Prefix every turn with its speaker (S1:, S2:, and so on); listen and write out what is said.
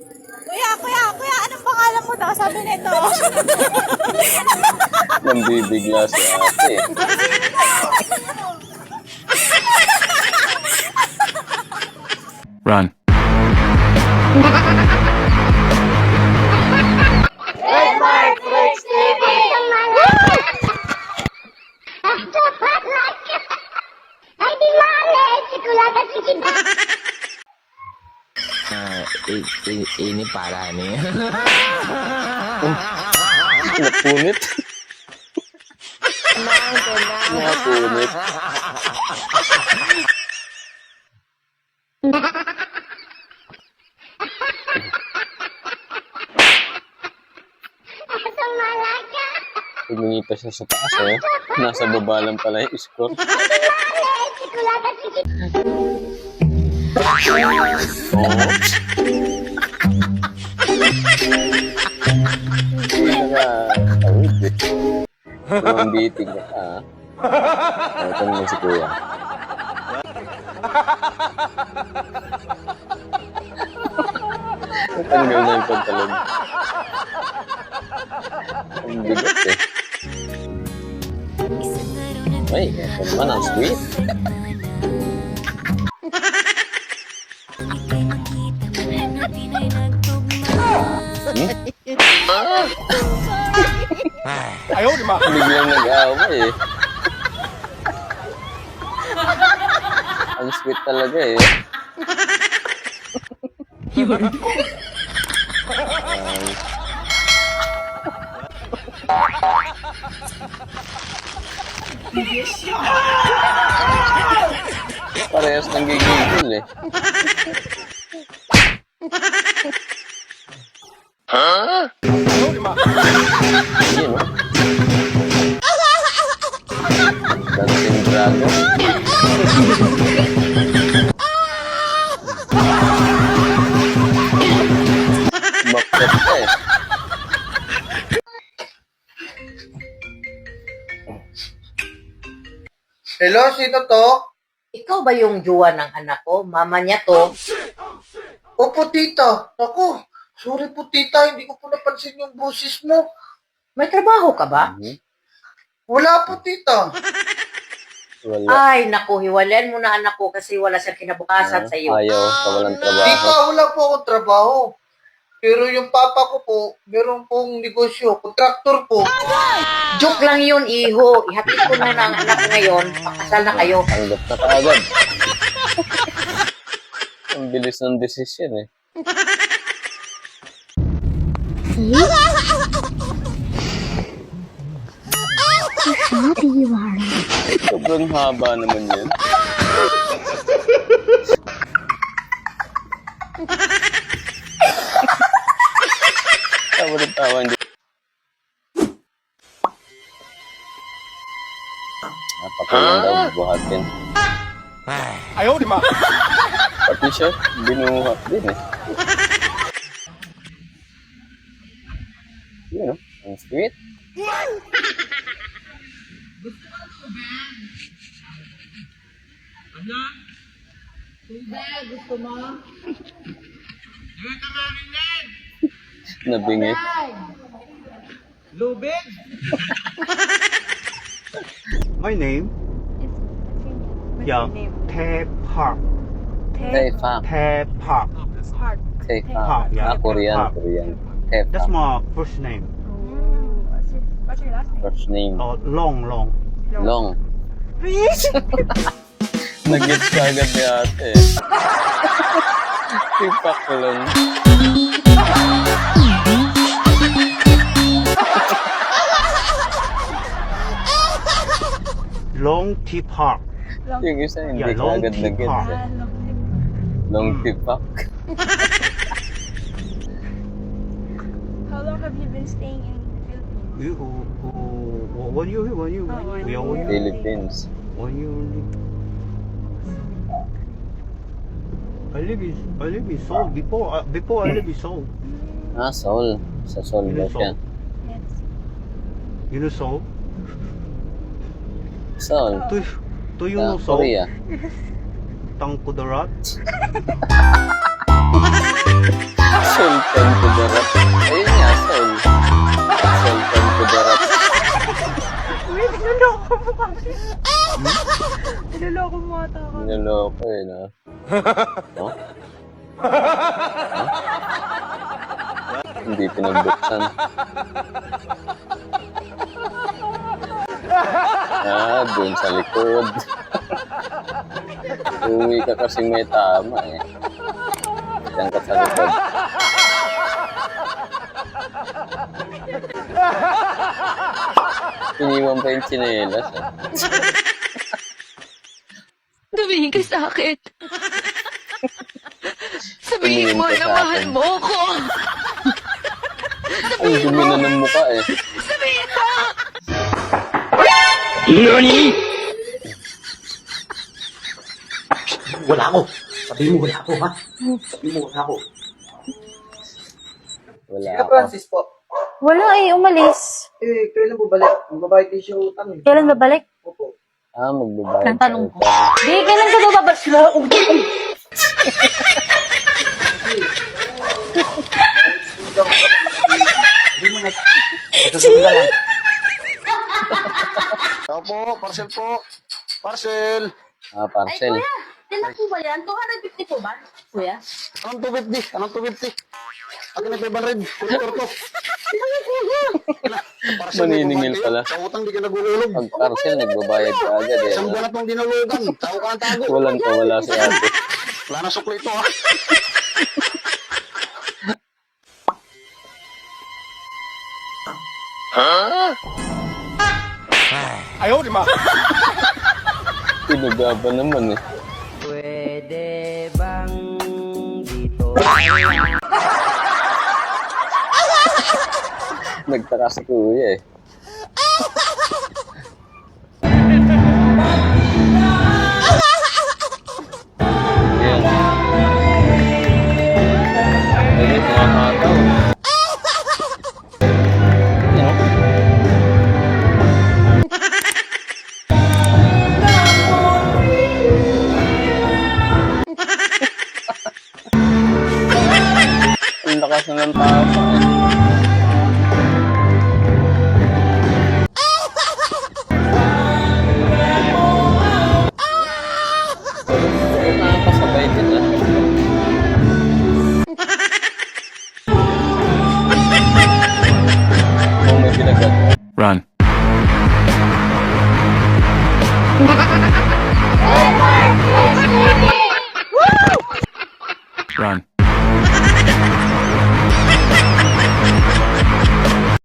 S1: Kuya, kuya, kuya, anong pangalan mo daw? Sabi nito.
S2: Nambibigla si ate.
S3: Run.
S4: ini parah nih.
S2: Napunit. Napunit. Humingi pa siya sa taas eh. Nasa baba lang pala yung score. Hindi Pa ah. Ito naman si kuya. Tanggal na yung pantalon. Ang bigat eh. Ay, ito naman ang sweet. Biglang nag-away eh. Ang sweet talaga eh. Ay. Parehas nang gigigil eh. Yun, no? Dancing Bakit ka eh.
S5: Hello, sino to?
S6: Ikaw ba yung juwa ng anak ko? Mama niya to.
S5: Opo, tita. Ako, sorry po, tita. Hindi ko po napansin yung boses mo.
S6: May trabaho ka ba?
S2: Mhm.
S5: Wala po, tita.
S2: Wala.
S6: Ay, naku, hiwalayan mo na anak ko kasi wala siyang kinabukasan sa iyo.
S2: Ayaw, kawalan trabaho.
S5: Tita, wala po akong trabaho. Pero yung papa ko po, meron pong negosyo, kontraktor po.
S6: Joke lang yun, iho. Ihatid ko na ng anak ngayon. Pakasal na kayo.
S2: Tanggap na kaagad. Ang bilis ng desisyon eh. Sobrang haba naman yan. tawa ng tawa. Hindi. Napakalang daw buhatin. Pati siya, binuhat din eh. Yun, no? Ang sweet. Nabingi.
S7: My name? Yeah. Tae Park.
S2: Tay Fak.
S7: Tae Park. Park,
S2: Fak.
S7: yeah.
S2: Ah, Korean,
S7: Park.
S2: Korean. Tay
S7: That's
S2: Fak.
S7: my first name.
S2: First name.
S7: Uh, long, long.
S2: Long. Nag-gets ka agad ni ate. Tipak ko lang.
S7: Long T Park.
S2: Yung isa hindi
S7: Yeah,
S2: ka
S7: long
S2: agad
S7: tipak.
S2: nag-gets eh. Long tipak.
S8: How long have you been staying in the Philippines?
S7: You, uh, when you, when you,
S8: Oh, when
S7: yeah, when you,
S2: Philippines.
S7: when you, I live in, I live in Seoul. Before, uh, before I live in Seoul.
S2: Ah, Seoul. Sa Seoul ba siya?
S7: Seoul?
S8: Yes.
S7: You know Seoul?
S2: Seoul.
S7: Do, do you
S2: Sa
S7: Seoul?
S2: Korea.
S7: Tangkudarat?
S2: The rap. Ayun nga, Sol. The rap.
S8: Wait, niloloko mo kami. Niloloko mo ata ako.
S2: Niloloko eh, no? No? Hindi pinagbuksan. Dun sa likod. Uwi ka kasi may tama eh. Diyan ka sa likod. Iniwan pa yung tsinelas eh.
S9: Tumingin ka sa akin. Sabihin
S2: Tumingin
S9: mo
S2: ka
S9: na
S2: sa
S9: mahal
S2: akin.
S9: mo ako.
S2: Ang dumi na ng mukha eh.
S9: Sabihin mo!
S10: Wala ako. Sabi mo wala ako, ha? Sabi mo wala ako.
S2: Wala
S1: Sino
S2: ako.
S1: Francis po?
S8: Wala eh, umalis.
S1: Eh, kailan mo balik? Magbabayad din siya utang eh.
S8: Kailan babalik?
S1: Opo.
S2: Ah, magbabayad
S8: Nang tanong ko.
S2: ka.
S8: Di, kailan ka daw babalik?
S11: Opo, parcel po. Parcel.
S2: Ah, parcel.
S12: Tinan po ba yan? 250 po ba? Kuya?
S11: Anong 250? Anong 250? Akin na 500. Kultor ko. Parcel,
S2: Maniningil
S11: may
S2: pala.
S11: Sa utang di ka nagululog.
S2: Pag parcel, nagbabayad ka agad eh.
S11: Isang buwan na itong dinulugan. Tao ka ang tago.
S2: Walang wala si ate.
S11: Wala na sukli ito, ha?
S2: Pinagaban naman eh.
S10: Pwede bang dito?
S2: Nagtaka si kuya eh. Run.